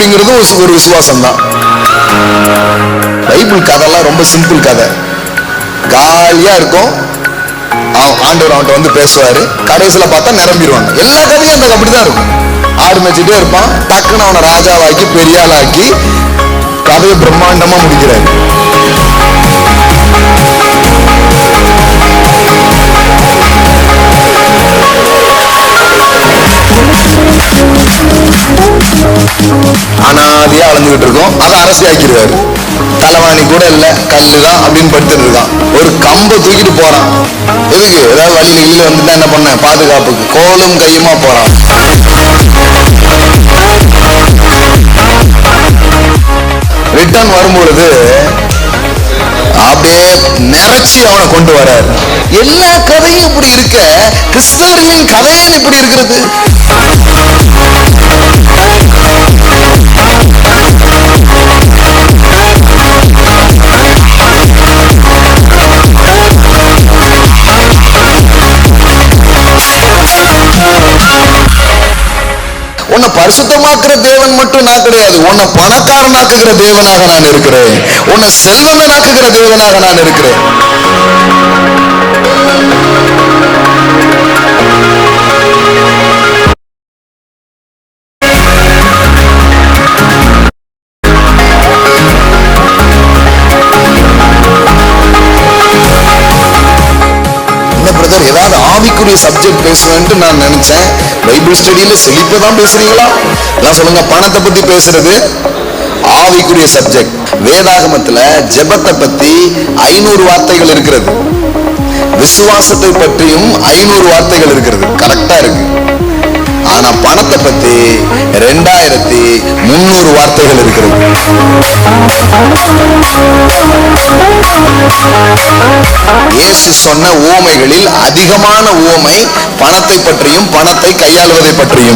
அப்படிங்கிறது ஒரு விசுவாசம் தான் பைபிள் கதைலாம் ரொம்ப சிம்பிள் கதை. காலியா இருக்கும். ஆண்டவர் அவன்கிட்ட வந்து பேசுவாரு. கடைசியில பார்த்தா நிரம்பிடுவாங்க எல்லா கதையும் அந்த அப்படிதான் இருக்கும். ஆடு மேய்ச்சிட்டே இருப்பான். டக்குன்னு அவனை ராஜாவாக்கி பெரியாளாக்கி கதையை பிரம்மாண்டமா முடிக்கிறாரு. அனாதையா அளந்துகிட்டு இருக்கோம் அதை அரசியாக்கிடுவாரு தலைவாணி கூட இல்ல கல்லு தான் அப்படின்னு படுத்துட்டு இருக்கான். ஒரு கம்பை தூக்கிட்டு போறான். எதுக்கு? ஏதாவது வழியில கீழே வந்துட்டா என்ன பண்ண? பாதுகாப்புக்கு. கோலும் கையுமா போறான். ரிட்டர்ன் வரும்பொழுது அப்படியே நிறைச்சி அவனை கொண்டு வராரு. எல்லா கதையும் இப்படி இருக்க கிறிஸ்தவர்களின் கதையும் இப்படி இருக்கிறது. உன்னை பரிசுத்தமாக்குற தேவன் மட்டும் நான் கிடையாது. உன்னை பணக்காரனாக்குகிற தேவனாக நான் இருக்கிறேன். உன்னை செல்வந்தனாக்குகிற தேவனாக நான் இருக்கிறேன். ஏதாவது ஆவிக்குரிய சப்ஜெக்ட் பேசுவேன்ட்டு நான் நினைச்சேன். பைபிள் ஸ்டடியில செழிப்பை தான் பேசுறீங்களா? எல்லாம் சொல்லுங்க பணத்தை பத்தி பேசுறது. ஆவிக்குரிய சப்ஜெக்ட் வேதாகமத்துல ஜெபத்தை பத்தி ஐநூறு வார்த்தைகள் இருக்கிறது. விசுவாசத்தை பற்றியும் ஐநூறு வார்த்தைகள் இருக்கிறது. கரெக்டா இருக்கு. ஆனா பணத்தை பத்தி ரெண்டாயிரத்தி முன்னூறு வார்த்தைகள் இருக்கிறது. இயேசு சொன்ன ஊமைகளில் அதிகமான ஊமை பணத்தை பற்றியும் பணத்தை கையாளுவதை பற்றியும்.